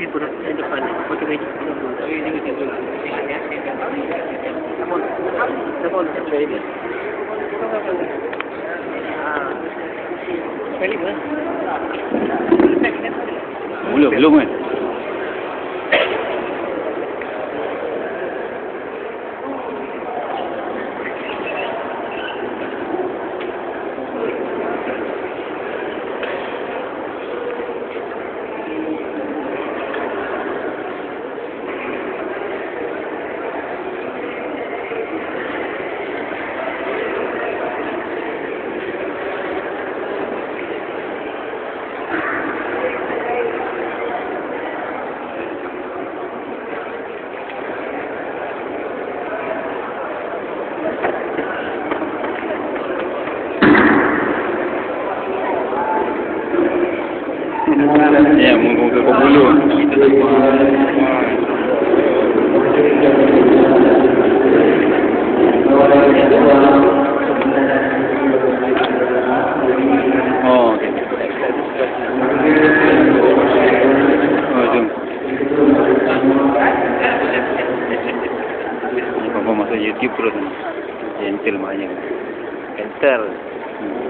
Di perut di depan. Tapi dia mesti dulu. Ingat ya. Telepon. Telepon satu lagi. Ah. Kali mana? Belum, belum kan? Ya, muka kau bulu. Okey. Jom. Ni Papa masuk YouTube terus ni. Gentle maknanya. Gentle. Hmm.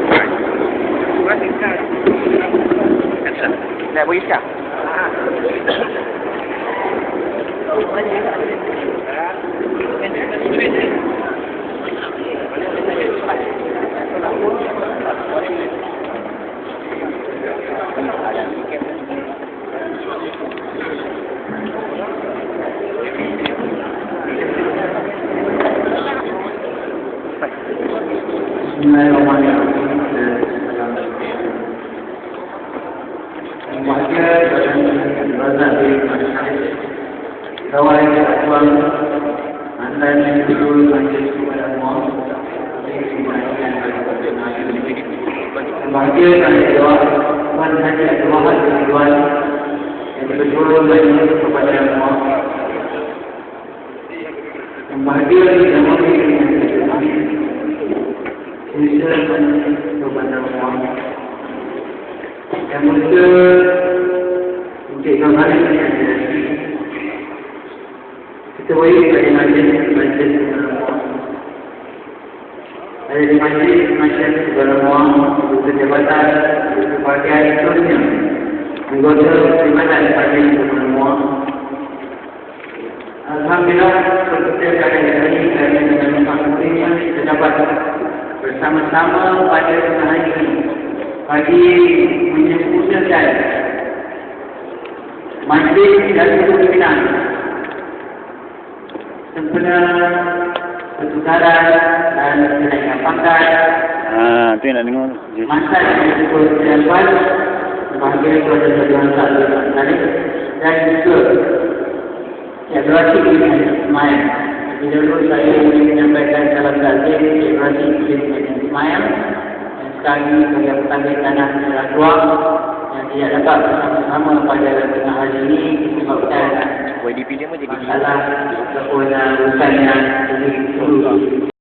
Macam kepada Allah. Yang betul untuk kembali kita boleh pada majlis majlis. Ada di majlis majlis beruang untuk jabatan sebagai seterusnya anggota jabatan majlis beruang. Alhamdulillah seperti yang kami hari kami dengan fakultinya kita dapat bersama-sama pada hari ini bagi menyempurnakan majlis dan kepimpinan. Sempena pertukaran dan kenaikan pangkat. Ah, tu yang nak dengar tu. masa yang disebut jawapan sebagai kepada tujuan satu tadi dan juga ya berarti ini Ismail. Jadi dulu saya ingin menyampaikan salam kasih berarti ini Ismail sekali bagi petani tanah jalan dua yang tidak dapat bersama-sama pada tengah hari ini disebabkan YDP dia pun jadi masalah ataupun uh, urusan yang